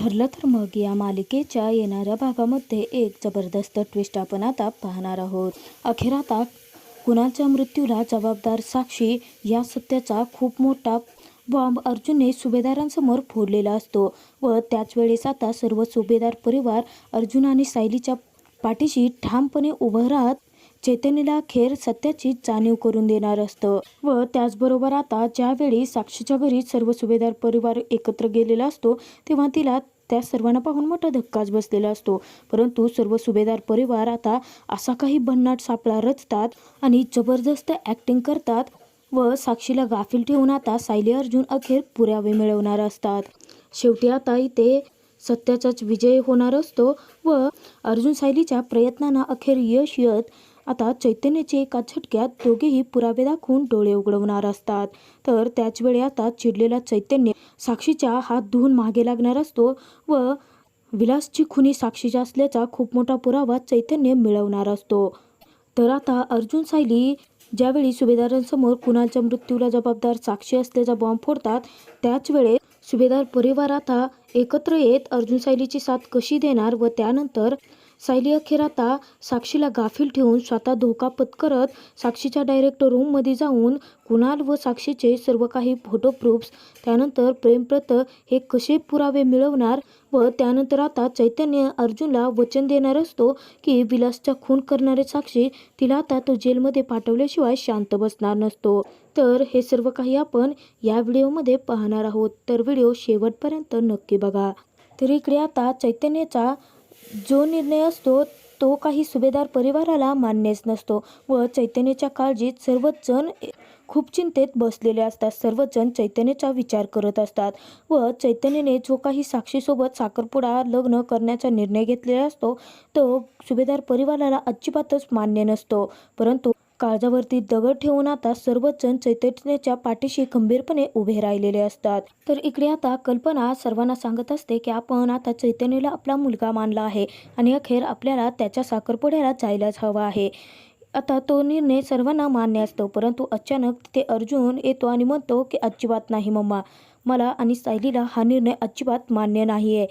ठरलं तर मग या मालिकेच्या येणाऱ्या भागामध्ये एक जबरदस्त ट्विस्ट आपण आता पाहणार आहोत. अखेर आता कुणाच्या मृत्यूला जबाबदार साक्षी या सत्याचा खूप मोठा बॉम्ब अर्जुनने सुभेदारांसमोर फोडलेला असतो व त्याच वेळेस आता सर्व सुभेदार परिवार अर्जुन आणि सायलीच्या पाठीशी ठामपणे उभं राहत चैतन्यला खेर सत्याची जाणीव करून देणार असतं. व त्याचबरोबर आता ज्यावेळी साक्षीच्या घरी सर्व सुभेदार परिवार एकत्र गेलेला असतो तेव्हा तिला त्या सर्वांना पाहून मोठा धक्काच बसलेला असतो. परंतु सर्व सुभेदार परिवार आता असा काही भन्नाट सापळा रचतात आणि जबरदस्त ॲक्टिंग करतात व साक्षीला गाफील ठेवून आता सायली अर्जुन अखेर पुरावे मिळवणार असतात. शेवटी आता इथे सत्याचाच विजय होणार असतो व अर्जुन सायलीच्या प्रयत्नांना अखेर यश येत आता चैतन्याचे एका झटक्यात दोघेही पुरावे दाखवून डोळे उघडवणार असतात. तर त्याच वेळी आता चिडलेला चैतन्य साक्षीच्या हात धुवून मागे लागणार असतो व विलासची खुनी साक्षीच्या असल्याचा खूप मोठा पुरावा चैतन्य मिळवणार असतो. तर आता अर्जुन सायली ज्यावेळी सुभेदारांसमोर कुणालच्या मृत्यूला जबाबदार साक्षी असल्याचा बॉम्ब फोडतात त्याच वेळेस सुभेदार परिवार आता एकत्र येत अर्जुन सायलीची साथ कशी देणार व त्यानंतर सायली अखेर आता साक्षीला गाफील ठेवून स्वतः धोका पत्करत साक्षीच्या डायरेक्ट रूममध्ये जाऊन कुणाल व साक्षीचे सर्व काही फोटो प्रूफ्स त्यानंतर प्रेमप्रत हे कसे पुरावे मिळवणार व त्यानंतर आता चैतन्य अर्जुनला वचन देणार असतो की विलासचा खून करणारे साक्षी तिला आता तो जेलमध्ये पाठवल्याशिवाय शांत बसणार नसतो. तर हे सर्व काही आपण या व्हिडिओमध्ये पाहणार आहोत. तर व्हिडिओ शेवटपर्यंत नक्की बघा. तर इकडे आता चैतन्याचा जो निर्णय असतो तो काही सुभेदार परिवाराला मान्यच नसतो व चैतन्याच्या काळजीत सर्वच जण खूप चिंतेत बसलेले असतात सर्वजण चैतन्याचा विचार करत असतात व चैतन्याने जो काही साक्षीसोबत साखरपुडा लग्न करण्याचा निर्णय घेतलेला असतो तो सुभेदार परिवाराला अजिबातच मान्य नसतो परंतु काळजावरती दगड ठेवून आता सर्वच जण चैतन्याच्या पाठीशी खंबीरपणे उभे राहिलेले असतात. तर इकडे आता कल्पना सर्वांना सांगत असते की आपण आता चैतन्याला आपला मुलगा मानला आहे आणि अखेर आपल्याला त्याच्या साखरपुड्याला जायलाच हवा आहे. आता तो निर्णय सर्वांना मान्य असतो परंतु अचानक तिथे अर्जुन येतो आणि म्हणतो की अजिबात नाही मम्मा मला आणि सायलीला हा निर्णय अजिबात मान्य नाही आहे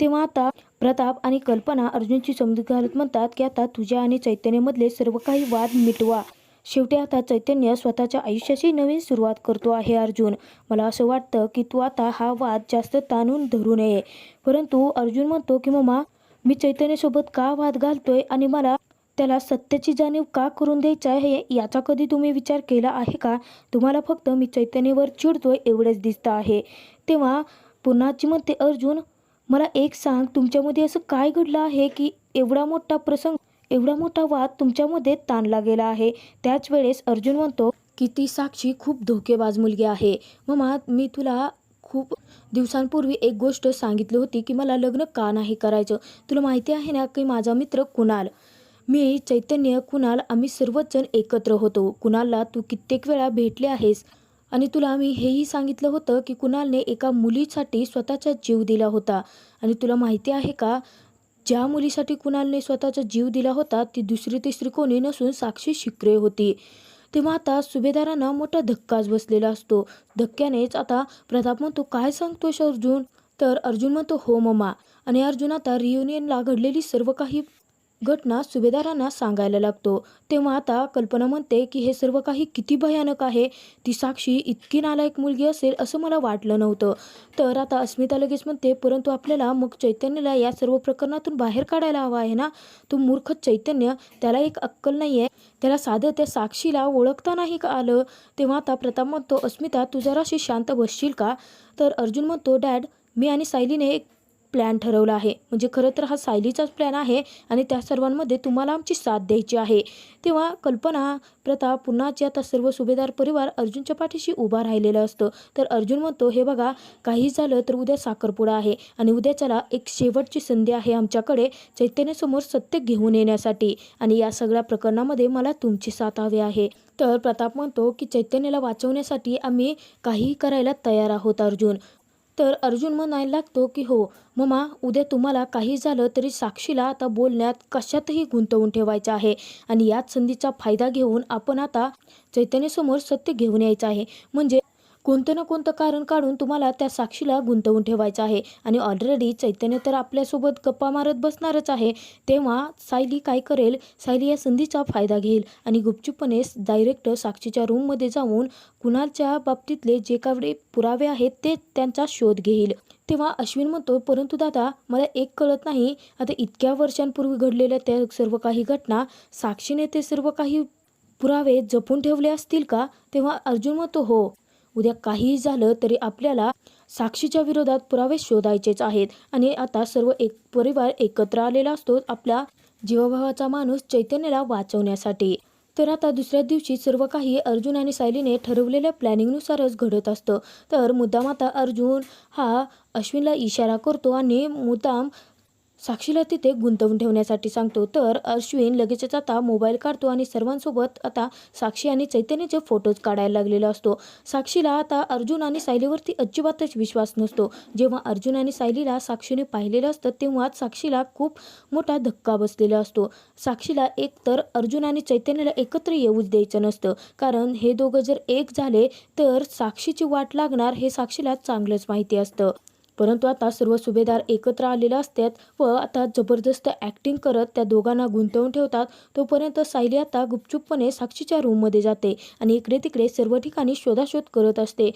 तेव्हा आता प्रताप आणि कल्पना अर्जुनची समजूत घालत म्हणतात की आता तुझ्या आणि चैतन्यमधले सर्व काही वाद मिटवा. शेवटी आता चैतन्य स्वतःच्या आयुष्याची नवीन सुरुवात करतो आहे अर्जुन. मला असं वाटतं की तू आता हा वाद जास्त ताणून धरू नये. परंतु अर्जुन म्हणतो की मम्मा मी चैतन्यसोबत का वाद घालतोय आणि मला त्याला सत्याची जाणीव का करून द्यायचा आहे याचा कधी तुम्ही विचार केला आहे का? तुम्हाला फक्त मी चैतन्यवर चिडतोय एवढंच दिसतं आहे. तेव्हा पुन्हाची म्हणते अर्जुन मला एक सांग तुमच्यामध्ये असं काय घडलं आहे की एवढा मोठा प्रसंग एवढा मोठा वाद तुमच्यामध्ये ताणला गेला आहे. त्याच वेळेस अर्जुन म्हणतो की ती साक्षी खूप धोकेबाज मुलगी आहे. ममा मी तुला खूप दिवसांपूर्वी एक गोष्ट सांगितली होती की मला लग्न का नाही करायचं? तुला माहिती आहे ना की माझा मित्र कुणाल? मी चैतन्य कुणाल आम्ही सर्वच जण एकत्र होतो. कुणालला तू कित्येक वेळा भेटले आहेस आणि तुला मी हेही सांगितलं होतं की कुणालने एका मुलीसाठी स्वतःचा जीव दिला होता. आणि तुला माहिती आहे का? ज्या मुलीसाठी कुणालने स्वतःचा जीव दिला होता ती दुसरी तिसरी कोणी नसून साक्षी शिकरे होती. तेव्हा आता सुभेदारांना मोठा धक्काच बसलेला असतो. धक्क्यानेच आता प्रताप म्हणतो काय सांगतोस अर्जुन? तर अर्जुन म्हणतो हो मम्मा. आणि अर्जुन आता रियुनियनला घडलेली सर्व काही घटना सुभेदारांना सांगायला लागतो. तेव्हा आता कल्पना म्हणते की हे सर्व काही किती भयानक आहे? ती साक्षी इतकी नालायक मुलगी असेल असं मला वाटलं नव्हतं. तर आता अस्मिता लगेच म्हणते परंतु आपल्याला मग चैतन्याला या सर्व प्रकरणातून बाहेर काढायला हवा आहे ना? तो मूर्ख चैतन्य त्याला एक अक्कल नाही आहे त्याला साधं त्या साक्षीला ओळखता नाही का आलं? तेव्हा आता प्रताप म्हणतो अस्मिता तू जराशी शांत बसशील का? तर अर्जुन म्हणतो डॅड मी आणि सायलीने एक प्लॅन ठरवला आहे. म्हणजे खरं तर हा सायलीचाच प्लॅन आहे आणि त्या सर्वांमध्ये तुम्हाला आमची साथ द्यायची आहे. तेव्हा कल्पना प्रताप पुन्हाचे आता सर्व सुभेदार परिवार अर्जुनच्या पाठीशी उभा राहिलेला असतं. तर अर्जुन म्हणतो हे बघा काही झालं तर उद्या साखरपुडा आहे आणि उद्या चला एक शेवटची संधी आहे आमच्याकडे चैतन्यासमोर सत्य घेऊन येण्यासाठी आणि या सगळ्या प्रकरणामध्ये मला तुमची साथ हवी आहे. तर प्रताप म्हणतो की चैतन्याला वाचवण्यासाठी आम्ही काहीही करायला तयार आहोत अर्जुन. तर अर्जुन म्हणायला लागतो की हो ममा उद्या तुम्हाला काही झालं तरी साक्षीला आता बोलण्यात कशातही गुंतवून ठेवायचं आहे आणि याच संधीचा फायदा घेऊन आपण आता चैतन्यासमोर सत्य घेऊन यायचं आहे. म्हणजे कोणतं ना कोणतं कारण काढून तुम्हाला त्या साक्षीला गुंतवून ठेवायचं आहे. आणि ऑलरेडी चैतन्य तर आपल्यासोबत गप्पा मारत बसणारच आहे. तेव्हा सायली काय करेल? सायली या संधीचा फायदा घेईल. आणि गुपचूपपणे डायरेक्ट साक्षीच्या रूममध्ये जाऊन कुणालच्या बाबतीतले जे काही पुरावे आहेत ते त्यांचा शोध घेईल. तेव्हा अश्विन म्हणतो परंतु दादा मला एक कळत नाही. आता इतक्या वर्षांपूर्वी घडलेल्या त्या सर्व काही घटना साक्षीने ते सर्व काही पुरावे जपून ठेवले असतील का? तेव्हा अर्जुन म्हणतो हो. उद्या काहीही झालं तरी आपल्याला साक्षीच्या विरोधात पुरावे शोधायचेच आहेत. आणि आता सर्व एक परिवार एकत्र आलेला असतो आपल्या जीवाभावाचा माणूस चैतन्याला वाचवण्यासाठी. तर आता दुसऱ्या दिवशी सर्व काही अर्जुन आणि सायलीने ठरवलेल्या प्लॅनिंगनुसारच घडत असतं. तर मुद्दाम आता अर्जुन हा अश्विनला इशारा करतो आणि मुद्दाम साक्षीला तिथे गुंतवून ठेवण्यासाठी सांगतो. तर अश्विन लगेचच आता मोबाईल काढतो आणि सर्वांसोबत आता साक्षी आणि चैतन्याचे फोटोज काढायला लागलेला असतो. साक्षीला आता अर्जुन आणि सायलीवरती अजिबातच विश्वास नसतो. जेव्हा अर्जुन आणि सायलीला साक्षीने पाहिलेलं असतं तेव्हाच साक्षीला खूप मोठा धक्का बसलेला असतो. साक्षीला एक तर अर्जुन आणि चैतन्याला एकत्र येऊच द्यायचं नसतं. कारण हे दोघं जर एक झाले तर साक्षीची वाट लागणार हे साक्षीला चांगलंच माहिती असतं. परंतु आता सर्व सुभेदार एकत्र आलेले असतात व आता जबरदस्त ॲक्टिंग करत त्या दोघांना गुंतवून ठेवतात तोपर्यंत सायली आता गुपचूपपणे साक्षीच्या रूममध्ये जाते आणि इकडे तिकडे सर्व ठिकाणी शोधाशोध करत असते.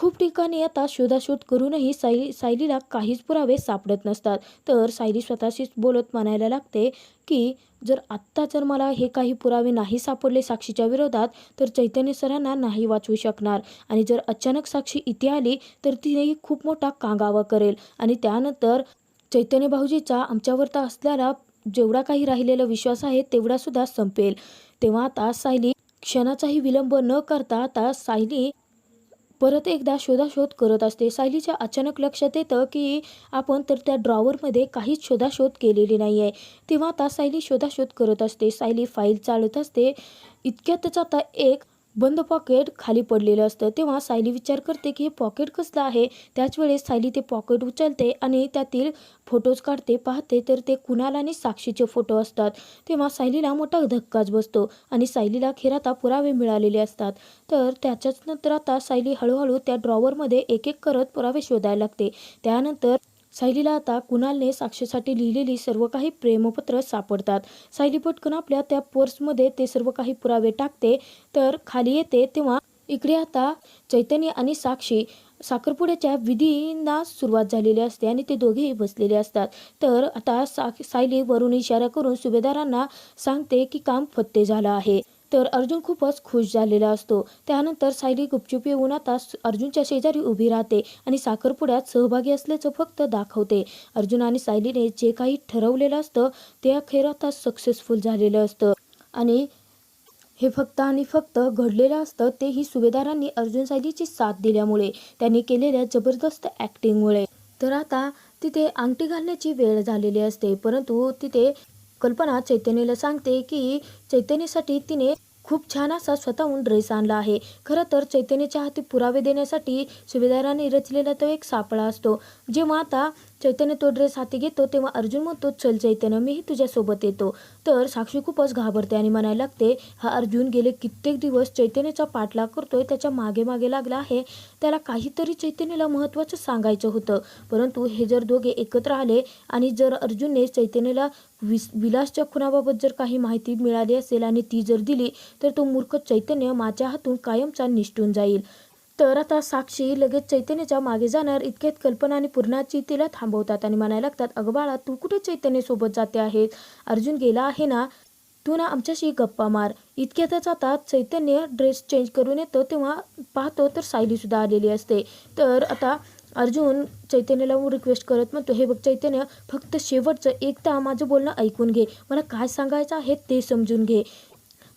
खूप ठिकाणी आता शोधाशोध करूनही सायली सायलीला काहीच पुरावे सापडत नसतात. तर सायली स्वतःशीच बोलत म्हणायला लागते की जर आत्ता जर मला हे काही पुरावे नाही सापडले साक्षीच्या विरोधात तर चैतन्य सरांना नाही वाचवू शकणार. आणि जर अचानक साक्षी इथे आली तर तिनेही खूप मोठा कांगावा करेल. आणि त्यानंतर चैतन्य भाऊजीचा आमच्यावर तर असलेला जेवढा काही राहिलेला विश्वास आहे तेवढा सुद्धा संपेल. तेव्हा आता सायली क्षणाचाही विलंब न करता आता सायली परत एकदा शोधाशोध करत असते. सायलीच्या अचानक लक्षात येतं की आपण तर त्या ड्रॉवरमध्ये काहीच शोधाशोध केलेली नाही आहे तेव्हा आता सायली शोधाशोध करत असते. सायली फाईल चालत असते. इतक्यातच आता एक बंद पॉकेट खाली पडलेलं असतं. तेव्हा सायली विचार करते की हे पॉकेट कसलं आहे? त्याच वेळेस सायली ते पॉकेट उचलते आणि त्यातील फोटोज काढते पाहते तर ते कुणाल आणि साक्षीचे फोटो असतात. तेव्हा सायलीला मोठा धक्काच बसतो आणि सायलीला खेर आता पुरावे मिळालेले असतात. तर त्याच्याच नंतर आता सायली हळूहळू त्या ड्रॉवरमध्ये एक एक करत पुरावे शोधायला लागते. त्यानंतर सायलीला आता कुणालने साक्षीसाठी लिहिलेली सर्व काही प्रेमपत्र सापडतात. सायली पटकन आपल्या त्या पर्समध्ये ते सर्व काही पुरावे टाकते तर खाली येते तेव्हा इकडे आता चैतन्य आणि साक्षी साखरपुड्याच्या विधींना सुरुवात झालेली असते आणि ते दोघेही बसलेले असतात. तर आता सा सायली वरून इशारा करून सुभेदारांना सांगते की काम फत्ते झालं आहे. तर अर्जुन खूपच खुश झालेला असतो. त्यानंतर सायली गुपचूप येऊन आता अर्जुनच्या शेजारी उभी राहते आणि साखरपुड्यात सहभागी असल्याचं फक्त दाखवते. अर्जुन आणि सायलीने जे काही ठरवलेलं असतं ते अखेर आता सक्सेसफुल झालेलं असतं. आणि हे फक्त आणि फक्त घडलेलं असतं तेही सुभेदारांनी अर्जुन सायलीची साथ दिल्यामुळे त्यांनी केलेल्या जबरदस्त ॲक्टिंगमुळे तर आता तिथे अंगठी घालण्याची वेळ झालेली असते परंतु तिथे कल्पना चैतन्यला सांगते की चैतन्यसाठी तिने खूप छान असा स्वतःहून ड्रेस आणला आहे. खरं तर चैतन्याच्या हाती पुरावे देण्यासाठी सुभेदाराने रचलेला तो एक सापळा असतो. जेव्हा आता चैतन्य तो ड्रेस हाती घेतो तेव्हा अर्जुन म्हणतो चल चैतन्य मीही तुझ्यासोबत येतो. तर साक्षी खूपच घाबरते आणि म्हणायला लागते हा अर्जुन गेले कित्येक दिवस चैतन्याचा पाठलाग करतोय त्याच्यामागे मागे लागला आहे. त्याला काहीतरी चैतन्याला महत्त्वाचं सांगायचं होतं. परंतु हे जर दोघे एकत्र आले आणि जर अर्जुनने चैतन्याला विस विलासच्या खुनाबाबत जर काही माहिती मिळाली असेल आणि ती जर दिली तर तो मूर्ख चैतन्य माझ्या हातून कायमचा निष्ठून जाईल. तर आता साक्षी लगेच चैतन्याच्या मागे जाणार. इतक्यात कल्पना आणि पूर्णाची तिला थांबवतात आणि म्हणायला लागतात अगबाळा तू कुठे चैतन्यसोबत जाते आहेस? अर्जुन गेला आहे ना? तू ना आमच्याशी गप्पा मार. इतक्यातच आता चैतन्य ड्रेस चेंज करून येतो. तेव्हा पाहतो तर सायलीसुद्धा आलेली असते. तर आता अर्जुन चैतन्याला रिक्वेस्ट करत म्हणतो हे बघ चैतन्य फक्त शेवटचं एकदा माझं बोलणं ऐकून घे. मला काय सांगायचं आहे ते समजून घे.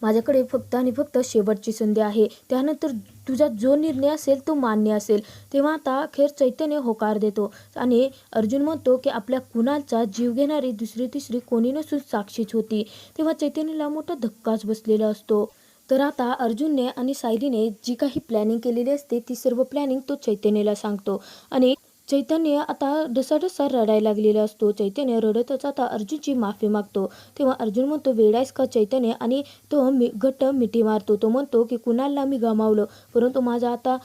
माझ्याकडे फक्त आणि फक्त शेवटची संधी आहे. त्यानंतर तुझा जो निर्णय असेल तो मान्य असेल. तेव्हा आता अखेर चैतन्य होकार देतो. आणि अर्जुन म्हणतो की आपल्या कुणाचा जीव घेणारी दुसरी तिसरी कोणी नसून साक्षीच होती. तेव्हा चैतन्याला मोठा धक्काच बसलेला असतो. तर आता अर्जुनने आणि सायलीने जी काही प्लॅनिंग केलेली असते ती सर्व प्लॅनिंग तो चैतन्याला सांगतो. आणि चैतन्य आता ढसाढसा रडायला लागलेला असतो. चैतन्य रडतच आता अर्जुनची माफी मागतो. तेव्हा अर्जुन म्हणतो वेडायस का चैतन्य? आणि तो मी घट्ट मिठी मारतो. तो म्हणतो की कुणाला मी गमावलं? परंतु माझा आता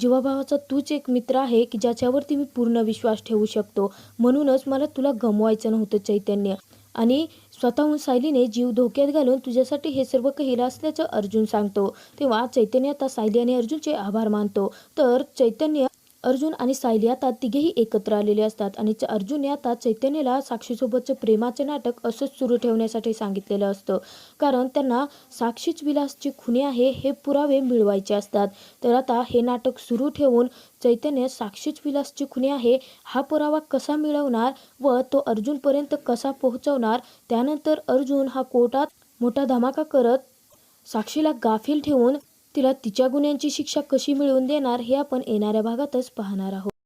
जीवाभावाचा तूच एक मित्र आहे की ज्याच्यावरती मी पूर्ण विश्वास ठेवू शकतो. म्हणूनच मला तुला गमवायचं नव्हतं चैतन्य. आणि स्वतःहून सायलीने जीव धोक्यात घालून तुझ्यासाठी हे सर्व केलं असल्याचं अर्जुन सांगतो. तेव्हा चैतन्य आता सायली आणि अर्जुनचे आभार मानतो. तर चैतन्य अर्जुन आणि सायली आता तिघेही एकत्र आलेले असतात आणि अर्जुन आता चैतन्यला साक्षीसोबतचं प्रेमाचं नाटक असंच सुरू ठेवण्यासाठी सांगितलेलं असतं. कारण त्यांना साक्षीच विलासची खुने आहे हे पुरावे मिळवायचे असतात. तर आता हे नाटक सुरू ठेवून चैतन्य साक्षीच विलासची खुने आहे हा पुरावा कसा मिळवणार व तो अर्जुनपर्यंत कसा पोहोचवणार त्यानंतर अर्जुन हा कोर्टात मोठा धमाका करत साक्षीला गाफील ठेवून तिला तिच्या गुन्ह्यांची शिक्षा कशी मिळवून देणार हे आपण येणाऱ्या भागातच पाहणार आहोत.